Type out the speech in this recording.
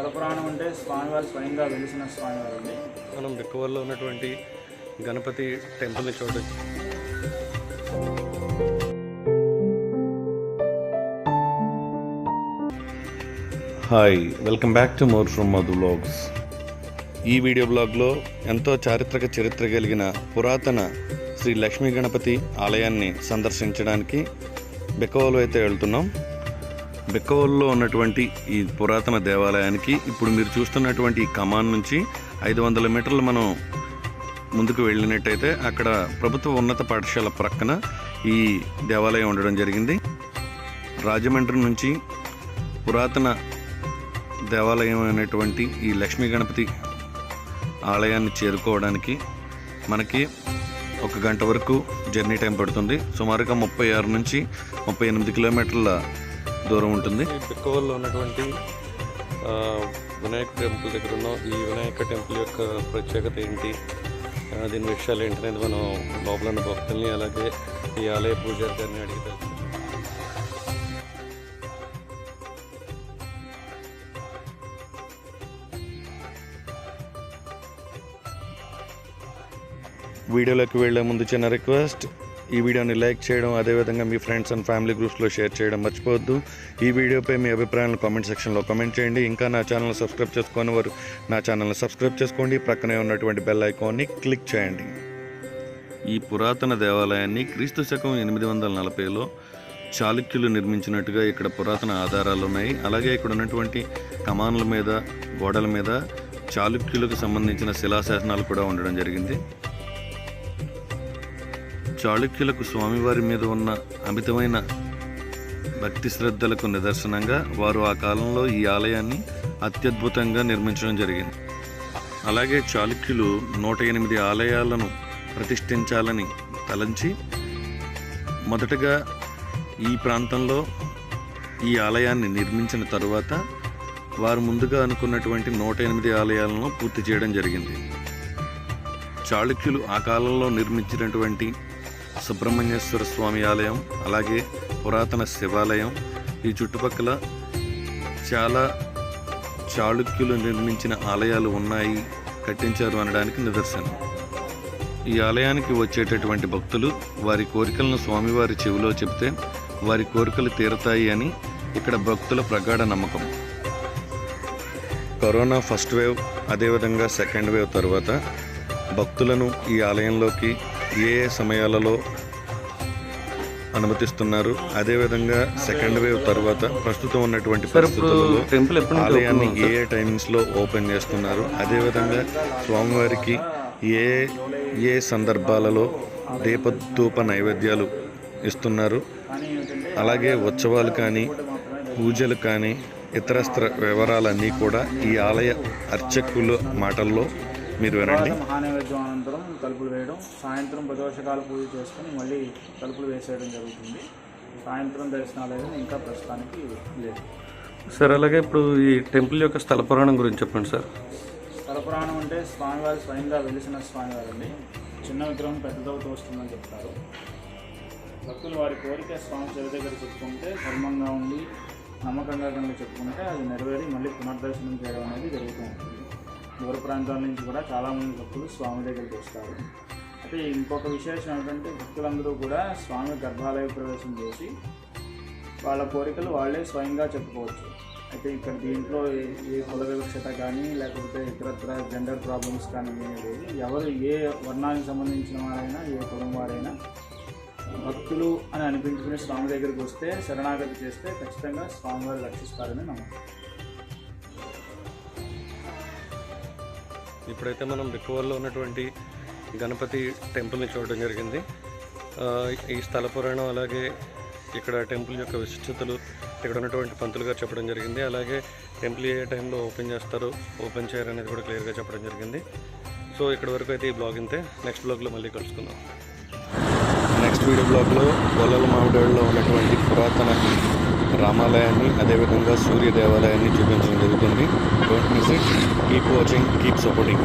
స్థలపురాణం అంటే స్వామివారు స్వయంగా వెలిసిన స్వామివారు అండి. మనం బిక్కవల్లో ఉన్నటువంటి గణపతి టెంపుల్ని చూడొచ్చు hi welcome back to more from Madhu blogs ఈ వీడియో బ్లాగ్లో ఎంతో చారిత్రక చరిత్ర కలిగిన పురాతన శ్రీ లక్ష్మీ గణపతి ఆలయాన్ని సందర్శించడానికి బెక్కవోలు అయితే వెళ్తున్నాం. బెక్కవోలులో ఉన్నటువంటి ఈ పురాతన దేవాలయానికి ఇప్పుడు మీరు చూస్తున్నటువంటి ఈ కమాన్ నుంచి ఐదు వందల మీటర్లు మనం ముందుకు వెళ్ళినట్టయితే అక్కడ ప్రభుత్వ ఉన్నత పాఠశాల ప్రక్కన ఈ దేవాలయం ఉండడం జరిగింది. రాజమండ్రి నుంచి పురాతన దేవాలయం అయినటువంటి ఈ లక్ష్మీ గణపతి ఆలయాన్ని చేరుకోవడానికి మనకి ఒక గంట వరకు జర్నీ టైం పడుతుంది. సుమారుగా ముప్పై ఆరు నుంచి ముప్పై ఎనిమిది కిలోమీటర్ల దూరం ఉంటుంది బిక్కవల్లో ఉన్నటువంటి వినాయక టెంపుల్ దగ్గర ఉన్న ఈ వినాయక టెంపుల్ యొక్క ప్రత్యేకత ఏంటి దీని విషయాలు ఏంటనేది మనం లోపల ఉన్న భక్తుల్ని అలాగే ఈ ఆలయ పూజారి గారిని అడిగి తెలుసుకుందాం. వీడియోలోకి వెళ్ళే ముందు చిన్న రిక్వెస్ట్ ఈ వీడియోని లైక్ చేయడం అదేవిధంగా మీ ఫ్రెండ్స్ అండ్ ఫ్యామిలీ గ్రూప్స్లో షేర్ చేయడం మర్చిపోవద్దు. ఈ వీడియోపై మీ అభిప్రాయాలను కామెంట్ సెక్షన్లో కామెంట్ చేయండి. ఇంకా నా ఛానల్ సబ్స్క్రైబ్ చేసుకొని వారు నా ఛానల్ని సబ్స్క్రైబ్ చేసుకోండి. ప్రక్కనే ఉన్నటువంటి బెల్ ఐకాన్ని క్లిక్ చేయండి. ఈ పురాతన దేవాలయాన్ని క్రీస్తు శకం ఎనిమిది వందల నలభైలో చాళుక్యులు నిర్మించినట్టుగా ఇక్కడ పురాతన ఆధారాలు ఉన్నాయి. అలాగే ఇక్కడ ఉన్నటువంటి కమానుల మీద గోడల మీద చాళుక్యులకు సంబంధించిన శిలాశాసనాలు కూడా ఉండడం జరిగింది. చాళుక్యులకు స్వామివారి మీద ఉన్న అమితమైన భక్తి శ్రద్ధలకు నిదర్శనంగా వారు ఆ కాలంలో ఈ ఆలయాన్ని అత్యద్భుతంగా నిర్మించడం జరిగింది. అలాగే చాళుక్యులు నూట ఎనిమిది ఆలయాలను ప్రతిష్ఠించాలని తలంచి మొదటగా ఈ ప్రాంతంలో ఈ ఆలయాన్ని నిర్మించిన తరువాత వారు ముందుగా అనుకున్నటువంటి నూట ఎనిమిది ఆలయాలను పూర్తి చేయడం జరిగింది. చాళుక్యులు ఆ కాలంలో నిర్మించినటువంటి సుబ్రహ్మణ్యేశ్వర స్వామి ఆలయం అలాగే పురాతన శివాలయం. ఈ చుట్టుపక్కల చాలా చాళుక్యులు నిర్మించిన ఆలయాలు ఉన్నాయి కట్టించారు అనడానికి నిదర్శనం. ఈ ఆలయానికి వచ్చేటటువంటి భక్తులు వారి కోరికలను స్వామివారి చెవిలో చెబితే వారి కోరికలు తీరతాయి అని ఇక్కడ భక్తుల ప్రగాఢ నమ్మకం. కరోనా ఫస్ట్ వేవ్ అదేవిధంగా సెకండ్ వేవ్ తర్వాత భక్తులను ఈ ఆలయంలోకి ఏ సమయాలలో అనుమతిస్తున్నారు? అదేవిధంగా సెకండ్ వేవ్ తర్వాత ప్రస్తుతం ఉన్నటువంటి పరిస్థితులలో ఆలయాన్ని ఏ ఏ టైమింగ్స్లో ఓపెన్ చేస్తున్నారు? అదేవిధంగా స్వామివారికి ఏ ఏ సందర్భాలలో దీపధూప నైవేద్యాలు ఇస్తున్నారు? అలాగే ఉత్సవాలు కానీ పూజలు కానీ ఇతరస్త్ర వివరాలన్నీ కూడా ఈ ఆలయ అర్చకుల మాటల్లో మీరు వినండి. మహానైవేద్యం అనంతరం తలుపులు వేయడం సాయంత్రం ప్రదోషకాల పూజ చేసుకుని మళ్ళీ తలుపులు వేసేయడం జరుగుతుంది. సాయంత్రం దర్శనాలు అనేది ఇంకా ప్రస్తుతానికి లేదు. సార్ అలాగే ఇప్పుడు ఈ టెంపుల్ యొక్క స్థల పురాణం గురించి చెప్పండి సార్. స్థలపురాణం అంటే స్వామివారు స్వయంగా వెలిసిన స్వామివారు అండి చిన్న విగ్రహం పెద్దదవుతూ వస్తుందని చెప్తారు. భక్తులు వారి కోరిక స్వామి చెవి దగ్గర చెప్పుకుంటే ధర్మంగా ఉండి నమ్మకంగా కనుక చెప్పుకుంటే అది నెరవేరి మళ్ళీ పునర్దర్శనం చేయడం అనేది జరుగుతూ ఉంటుంది. దూర ప్రాంతాల నుంచి కూడా చాలామంది భక్తులు స్వామి దగ్గరికి వస్తారు. అయితే ఇంకొక విశేషం ఏంటంటే భక్తులందరూ కూడా స్వామి గర్భాలయ ప్రవేశం చేసి వాళ్ళ కోరికలు వాళ్ళే స్వయంగా చెప్పుకోవచ్చు. అయితే ఇక్కడ దీంట్లో ఏ- కుల వివక్షత కానీ లేకపోతే ఇతరత్ర జెండర్ ప్రాబ్లమ్స్ కానీ ఏమీ లేదు. ఎవరు ఏ వర్ణానికి సంబంధించిన వారైనా ఏ కులం వారైనా భక్తులు అని అనిపించుకుని స్వామి దగ్గరికి వస్తే శరణాగతి చేస్తే ఖచ్చితంగా స్వామివారు రక్షిస్తారని నమ్మకం ఇప్పుడైతే మనం బిక్కువల్లో ఉన్నటువంటి గణపతి టెంపుల్ని చూడడం జరిగింది. ఈ స్థల పురాణం అలాగే ఇక్కడ టెంపుల్ యొక్క విశిష్టతలు ఇక్కడ ఉన్నటువంటి పంతులు గారు చెప్పడం జరిగింది. అలాగే టెంపుల్ ఏ టైంలో ఓపెన్ చేస్తారు ఓపెన్ చేయరు అనేది కూడా క్లియర్గా చెప్పడం జరిగింది. సో ఇక్కడ వరకు అయితే ఈ బ్లాగ్ ఇంతే. నెక్స్ట్ బ్లాగ్లో మళ్ళీ కలుసుకుందాం. నెక్స్ట్ వీడియో బ్లాగ్లో గొల్లల మామిడాడులో ఉన్నటువంటి పురాతన రామాలయాన్ని అదేవిధంగా సూర్య దేవాలయాన్ని చూపించడం జరుగుతుంది. Don't miss it keep watching keep supporting